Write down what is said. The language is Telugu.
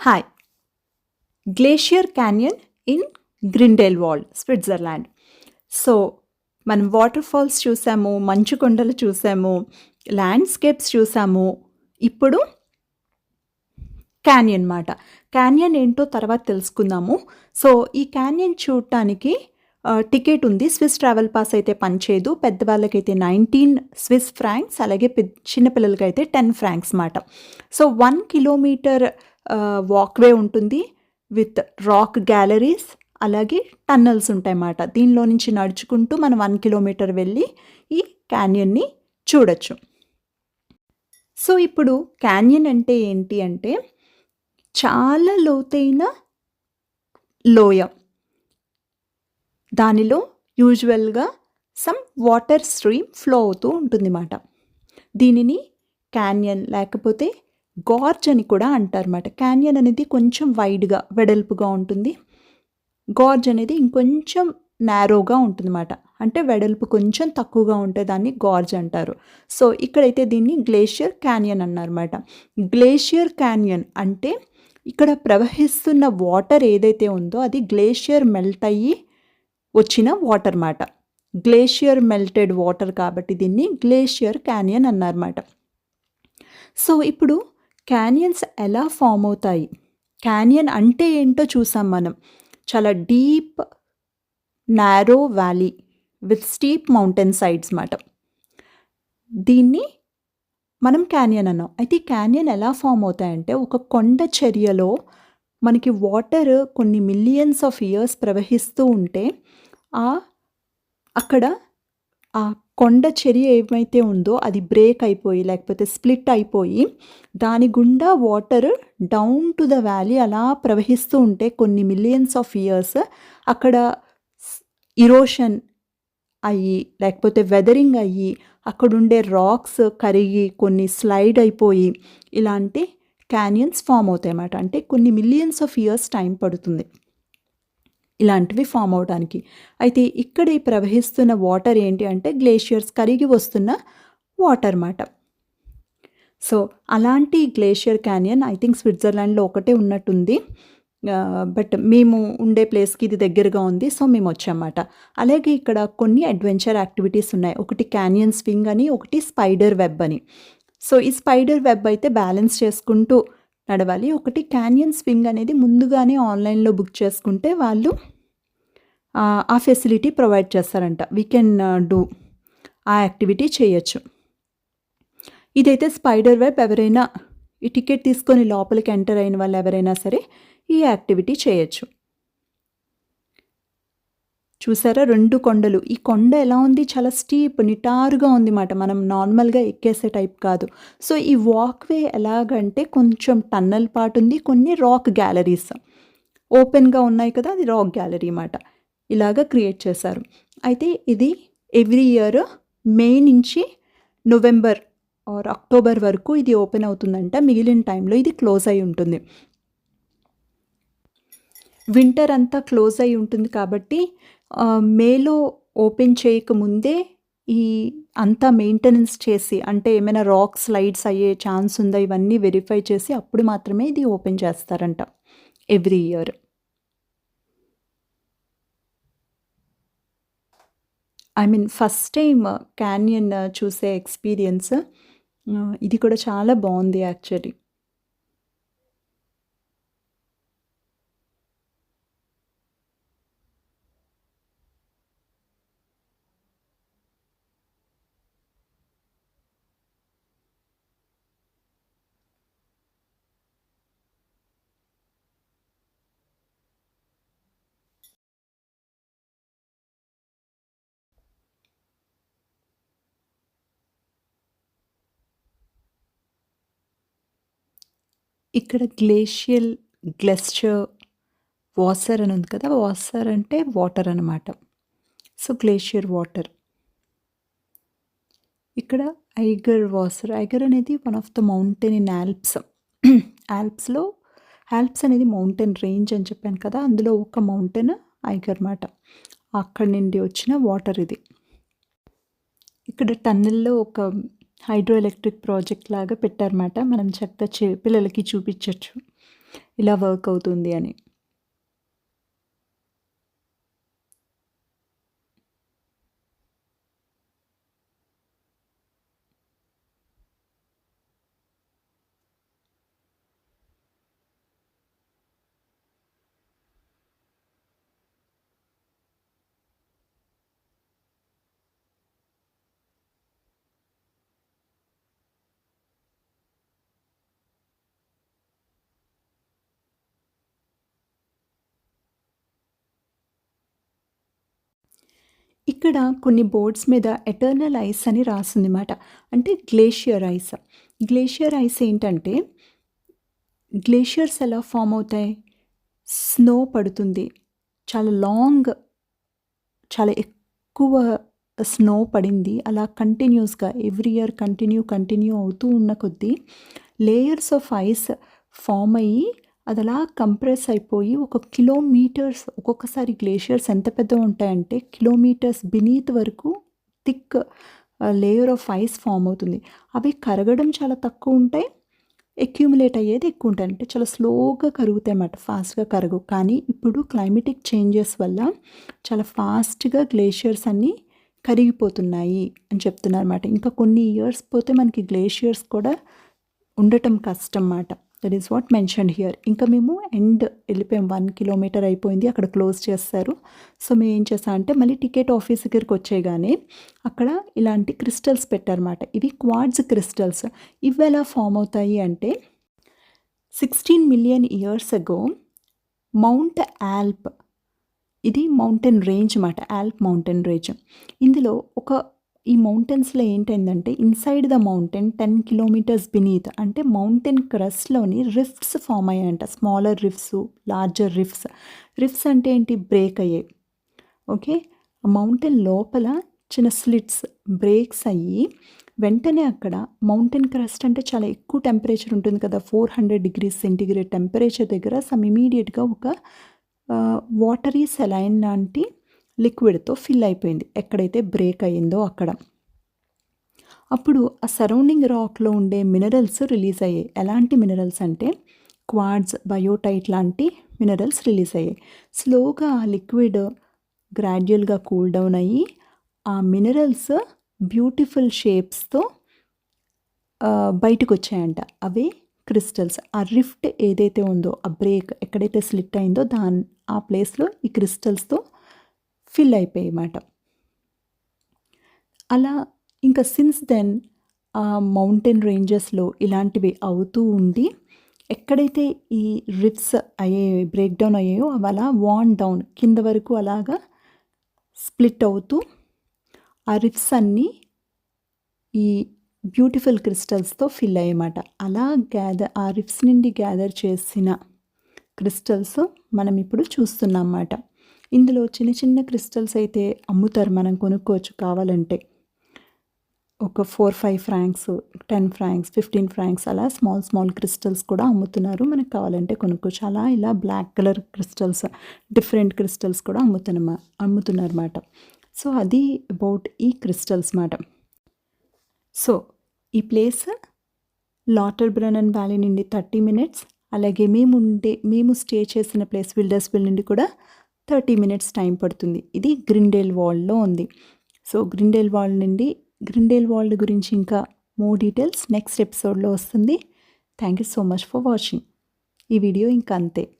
Hi glacier canyon in Grindelwald Switzerland so మనం వాటర్ ఫాల్స్ చూసాము మంచు కొండలు చూసాము ల్యాండ్స్కేప్స్ చూసాము. ఇప్పుడు క్యాన్యన్ మాట క్యాన్యన్ ఏంటో తర్వాత తెలుసుకుందాము. సో ఈ క్యాన్యన్ చూడటానికి టికెట్ ఉంది. స్విస్ ట్రావెల్ పాస్ అయితే పనిచేయదు. పెద్దవాళ్ళకైతే నైన్టీన్ స్విస్ ఫ్రాంక్స్ అలాగే పెద్ద చిన్నపిల్లలకి అయితే టెన్ ఫ్రాంక్స్ మాట సో వన్ కిలోమీటర్ వాక్వే ఉంటుంది విత్ రాక్ గ్యాలరీస్ అలాగే టన్నల్స్ ఉంటాయన్నమాట. దీనిలో నుంచి నడుచుకుంటూ మనం వన్ కిలోమీటర్ వెళ్ళి ఈ క్యాన్యన్ని చూడొచ్చు. సో ఇప్పుడు క్యాన్యన్ అంటే ఏంటి అంటే చాలా లోతైన లోయ. దానిలో యూజువల్గా సమ్ వాటర్ స్ట్రీమ్ ఫ్లో అవుతూ ఉంటుంది అన్నమాట దీనిని క్యాన్యన్ లేకపోతే గార్జ్ అని కూడా అంటారన్నమాట. క్యాన్యన్ అనేది కొంచెం వైడ్గా వెడల్పుగా ఉంటుంది. గార్జ్ అనేది ఇంకొంచెం నారోగా ఉంటుందన్నమాట. అంటే వెడల్పు కొంచెం తక్కువగా ఉంటే దాన్ని గార్జ్ అంటారు. సో ఇక్కడైతే దీన్ని గ్లేషియర్ క్యాన్యన్ అన్నారన్నమాట. గ్లేషియర్ క్యాన్యన్ అంటే ఇక్కడ ప్రవహిస్తున్న వాటర్ ఏదైతే ఉందో అది గ్లేషియర్ మెల్ట్ అయ్యి వచ్చిన వాటర్ మాట గ్లేషియర్ మెల్టెడ్ వాటర్ కాబట్టి దీన్ని గ్లేషియర్ క్యానియన్ అన్నారన్నమాట. సో ఇప్పుడు క్యానియన్స్ ఎలా ఫామ్ అవుతాయి? క్యానియన్ అంటే ఏంటో చూసాం మనం. చాలా deep narrow valley with steep mountain sides మాట. దీన్ని మనం క్యానియన్ అన్నాం. అయితే ఈ క్యానియన్ ఎలా ఫామ్ అవుతాయంటే ఒక కొండ చర్యలో మనకి వాటర్ కొన్ని మిలియన్స్ ఆఫ్ ఇయర్స్ ప్రవహిస్తూ ఉంటే ఆ అక్కడ ఆ కొండ చర్య ఏమైతే ఉందో అది బ్రేక్ అయిపోయి లేకపోతే స్ప్లిట్ అయిపోయి దాని గుండా water down to the valley అలా ప్రవహిస్తూ ఉంటే కొన్ని మిలియన్స్ ఆఫ్ ఇయర్స్ అక్కడ ఇరోషన్ అయ్యి లేకపోతే వెదరింగ్ అయ్యి అక్కడుండే రాక్స్ కరిగి కొన్ని స్లైడ్ అయిపోయి ఇలాంటి క్యానియన్స్ ఫామ్ అవుతాయి అన్నమాట అంటే కొన్ని మిలియన్స్ ఆఫ్ ఇయర్స్ టైం పడుతుంది. ఇలాంటివి ఫామ్ అవడానికి. అయితే ఇక్కడ ఈ ప్రవహిస్తున్న వాటర్ ఏంటి అంటే గ్లేషియర్స్ కరిగి వస్తున్న వాటర్ మాట. సో అలాంటి గ్లేషియర్ క్యానియన్ ఐ థింక్ స్విట్జర్లాండ్లో ఒకటే ఉన్నట్టుంది. బట్ మేము ఉండే ప్లేస్కి ఇది దగ్గరగా ఉంది సో మేము వచ్చామన్నమాట అలాగే ఇక్కడ కొన్ని అడ్వెంచర్ యాక్టివిటీస్ ఉన్నాయి. ఒకటి క్యానియన్ స్వింగ్ అని ఒకటి స్పైడర్ వెబ్ అని. సో ఈ స్పైడర్ వెబ్ అయితే బ్యాలెన్స్ చేసుకుంటూ నడవాలి. ఒకటి క్యానియన్ స్వింగ్ అనేది ముందుగానే ఆన్లైన్లో బుక్ చేసుకుంటే వాళ్ళు ఆ, ఫెసిలిటీ ప్రొవైడ్ చేస్తారంట. వీ కెన్ డూ ఆ యాక్టివిటీ చేయొచ్చు. ఇదైతే స్పైడర్ వెబ్ ఎవరైనా ఈ టికెట్ తీసుకొని లోపలికి ఎంటర్ అయిన వాళ్ళు ఎవరైనా సరే ఈ యాక్టివిటీ చేయొచ్చు. చూసారా? రెండు కొండలు. ఈ కొండ ఎలా ఉంది? చాలా స్టీప్ నిటారుగా ఉంది మాట మనం నార్మల్గా ఎక్కేసే టైప్ కాదు. సో ఈ వాక్వే ఎలాగంటే కొంచెం టన్నల్ పాటు ఉంది. కొన్ని రాక్ గ్యాలరీస్ ఓపెన్గా ఉన్నాయి కదా అది రాక్ గ్యాలరీ మాట. ఇలాగ క్రియేట్ చేశారు. అయితే ఇది ఎవ్రీ ఇయర్ మే నుంచి నవంబర్ ఆర్ అక్టోబర్ వరకు ఇది ఓపెన్ అవుతుందంట. మిగిలిన టైంలో ఇది క్లోజ్ అయి ఉంటుంది. వింటర్ అంతా క్లోజ్ అయి ఉంటుంది కాబట్టి మేలో ఓపెన్ చేయకముందే ఈ అంతా మెయింటెనెన్స్ చేసి అంటే ఏమైనా రాక్ స్లైడ్స్ అయ్యే ఛాన్స్ ఉందా ఇవన్నీ వెరిఫై చేసి అప్పుడు మాత్రమే ఇది ఓపెన్ చేస్తారంట every year I mean first time canyon చూసే ఎక్స్పీరియన్స్ uh, ఇది కూడా చాలా బాగుంది యాక్చువల్లీ ఇక్కడ గ్లేషియల్ గ్లెస్చర్ వాసర్ అని ఉంది కదా వాసర్ అంటే వాటర్ అనమాట సో గ్లేషియర్ వాటర్. ఇక్కడ ఐగర్ వాసర్ ఐగర్ అనేది one of the mountain in Alps ఆల్ప్స్లో ఆల్ప్స్ అనేది మౌంటైన్ రేంజ్ అని చెప్పాను కదా అందులో ఒక మౌంటైన్ ఐగర్ మాట అక్కడి నుండి వచ్చిన వాటర్ ఇది. ఇక్కడ టన్నెల్లో ఒక హైడ్రో ఎలక్ట్రిక్ ప్రాజెక్ట్ లాగా పెట్టారన్నమాట. మనం చక్కగా చే పిల్లలకి చూపించవచ్చు ఇలా వర్క్ అవుతుంది అని. ఇక్కడ కొన్ని బోర్డ్స్ మీద ఎటర్నల్ ఐస్ అని రాసిందన్నమాట. అంటే గ్లేషియర్ ఐస్. గ్లేషియర్ ఐస్ ఏంటంటే గ్లేషియర్స్ ఎలా ఫామ్ అవుతాయి? స్నో పడుతుంది. చాలా లాంగ్ చాలా ఎక్కువ స్నో పడింది. అలా కంటిన్యూస్గా ఎవ్రీ ఇయర్ కంటిన్యూ కంటిన్యూ అవుతూ ఉన్న కొద్దీ లేయర్స్ ఆఫ్ ఐస్ ఫామ్ అయ్యి అది అలా కంప్రెస్ అయిపోయి ఒక కిలోమీటర్స్ ఒక్కొక్కసారి గ్లేషియర్స్ ఎంత పెద్దగా ఉంటాయంటే కిలోమీటర్స్ బినీత్ వరకు thick layer of ice form అవుతుంది. అవి కరగడం చాలా తక్కువ ఉంటాయి ఎక్యూములేట్ అయ్యేది ఎక్కువ ఉంటాయి. అంటే చాలా స్లోగా కరుగుతాయి అన్నమాట ఫాస్ట్గా కరగు. కానీ ఇప్పుడు క్లైమేటిక్ చేంజెస్ వల్ల చాలా ఫాస్ట్గా గ్లేషియర్స్ అన్నీ కరిగిపోతున్నాయి అని చెప్తున్నారు అనమాట ఇంకా కొన్ని ఇయర్స్ పోతే మనకి గ్లేషియర్స్ కూడా ఉండటం కష్టం అన్నమాట. That is what mention here ఇంకా మేము ఎండ్ వెళ్ళిపోయాం. వన్ కిలోమీటర్ అయిపోయింది. అక్కడ క్లోజ్ చేస్తారు. సో మేము ఏం చేస్తాం అంటే మళ్ళీ టికెట్ ఆఫీస్ దగ్గరికి వచ్చేగానే అక్కడ ఇలాంటి క్రిస్టల్స్ పెట్టారన్నమాట. ఇవి క్వాడ్స్ క్రిస్టల్స్ ఇవి ఎలా ఫామ్ అవుతాయి అంటే sixteen million years ago mount Alp ఇది మౌంటైన్ రేంజ్ అన్నమాట. ఆల్ప్ మౌంటైన్ రేంజ్ ఇందులో ఒక ఈ మౌంటైన్స్లో ఏంటైందంటే inside the mountain ten kilometres beneath అంటే మౌంటైన్ క్రస్ట్లోని rifts form అయ్యాయంట. Smaller rifts larger rifts rifts అంటే ఏంటి? బ్రేక్ అయ్యాయి ఓకే? మౌంటైన్ లోపల చిన్న స్లిట్స్ బ్రేక్స్ అయ్యి వెంటనే అక్కడ మౌంటైన్ క్రస్ట్ అంటే చాలా ఎక్కువ టెంపరేచర్ ఉంటుంది కదా. Four hundred degrees centigrade temperature దగ్గర సమ్ ఇమీడియట్గా ఒక వాటరీ సెలైన్ లాంటి లిక్విడ్తో ఫిల్ అయిపోయింది. ఎక్కడైతే బ్రేక్ అయ్యిందో అక్కడ. అప్పుడు ఆ సరౌండింగ్ రాక్లో ఉండే మినరల్స్ రిలీజ్ అయ్యాయి. ఎలాంటి మినరల్స్ అంటే క్వాడ్స్ బయోటైట్ లాంటి మినరల్స్ రిలీజ్ అయ్యాయి. స్లోగా ఆ లిక్విడ్ గ్రాడ్యువల్గా కూల్ డౌన్ అయ్యి ఆ మినరల్స్ బ్యూటిఫుల్ షేప్స్తో బయటకు వచ్చాయంట అవే క్రిస్టల్స్. ఆ రిఫ్ట్ ఏదైతే ఉందో ఆ బ్రేక్ ఎక్కడైతే స్లిట్ అయిందో దాని ఆ ప్లేస్లో ఈ క్రిస్టల్స్తో ఫిల్ అయిపోయాయి అన్నమాట అలా ఇంకా సిన్స్ దెన్ ఆ మౌంటైన్ రేంజెస్లో ఇలాంటివి అవుతూ ఉండి ఎక్కడైతే ఈ రిఫ్స్ అయ్యే బ్రేక్ డౌన్ అయ్యాయో అవి అలా వాన్ డౌన్ కింద వరకు అలాగా స్ప్లిట్ అవుతూ ఆ రిఫ్స్ అన్నీ ఈ బ్యూటిఫుల్ క్రిస్టల్స్తో ఫిల్ అయ్యమాట అలా గ్యాదర్ ఆ రిఫ్స్ నుండి గ్యాదర్ చేసిన క్రిస్టల్స్ మనం ఇప్పుడు చూస్తున్నాం అన్నమాట ఇందులో చిన్న చిన్న క్రిస్టల్స్ అయితే అమ్ముతారు మనం కొనుక్కోవచ్చు కావాలంటే. ఒక four five francs ten francs fifteen francs అలా స్మాల్ స్మాల్ క్రిస్టల్స్ కూడా అమ్ముతున్నారు. మనకు కావాలంటే కొనుక్కోవచ్చు. అలా ఇలా black colour crystals different crystals కూడా అమ్ముతున్న అమ్ముతున్నారన్నమాట. సో అది అబౌట్ ఈ క్రిస్టల్స్ మాట. సో ఈ ప్లేస్ లాటర్ బ్రనన్ వ్యాలీ నుండి థర్టీ మినిట్స్ అలాగే మేము ఉండే మేము స్టే చేసిన ప్లేస్ విల్డర్స్విల్ నుండి కూడా థర్టీ మినిట్స్ టైం పడుతుంది. ఇది గ్రిండేల్ వాల్లో ఉంది. సో గ్రిండేల్ వాల్ నుండి గ్రిండేల్ వాల్ గురించి ఇంకా మోర్ డీటెయిల్స్ నెక్స్ట్ ఎపిసోడ్లో వస్తుంది. Thank you so much for watching ఈ వీడియో ఇంకా అంతే.